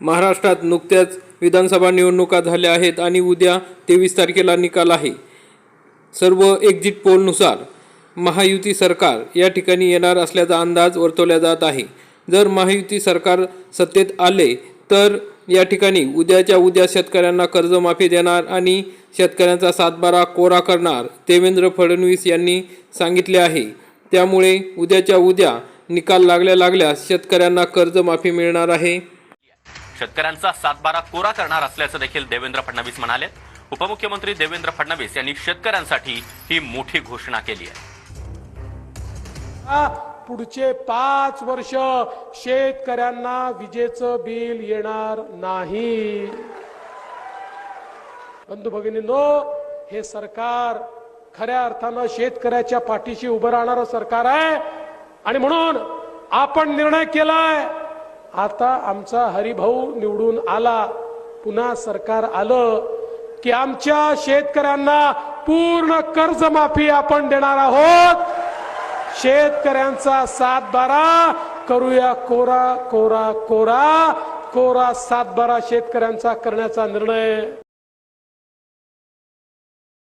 महाराष्ट्रात नुकत्याच विधानसभा निवडणुका झाल्या आहेत आणि उद्या तेवीस तारखेला निकाल आहे. सर्व एक्झिट पोलनुसार महायुती सरकार या ठिकाणी येणार असल्याचा अंदाज वर्तवला जात आहे. जर महायुती सरकार सत्तेत आले तर या ठिकाणी उद्याच्या उद्या शेतकऱ्यांना कर्जमाफी देणार आणि शेतकऱ्यांचा सातबारा कोरा करणार देवेंद्र फडणवीस यांनी सांगितले आहे. त्यामुळे उद्याच्या उद्या निकाल लागल्या लागल्यास शेतकऱ्यांना कर्जमाफी मिळणार आहे. शेतकऱ्यांचा सातबारा कोरा करणार असल्याचं देखील देवेंद्र फडणवीस म्हणाले. उपमुख्यमंत्री देवेंद्र फडणवीस यांनी शेतकऱ्यांसाठी ही मोठी घोषणा केली आहे. पुढचे पाच वर्ष शेतकऱ्यांना विजेचं बिल येणार नाही. बंधू भगिनींनो हे सरकार खऱ्या अर्थानं शेतकऱ्याच्या पाठीशी उभं राहणारं सरकार आहे. आणि म्हणून आपण निर्णय केलाय आता आमचा हरिभाऊ निवडून आला. पुन्हा सरकार आलं की आमच्या शेतकऱ्यांना पूर्ण कर्जमाफी आपण देणार आहोत. शेतकऱ्यांचा सातबारा करूया कोरा कोरा कोरा. कोरा सातबारा शेतकऱ्यांचा करण्याचा निर्णय.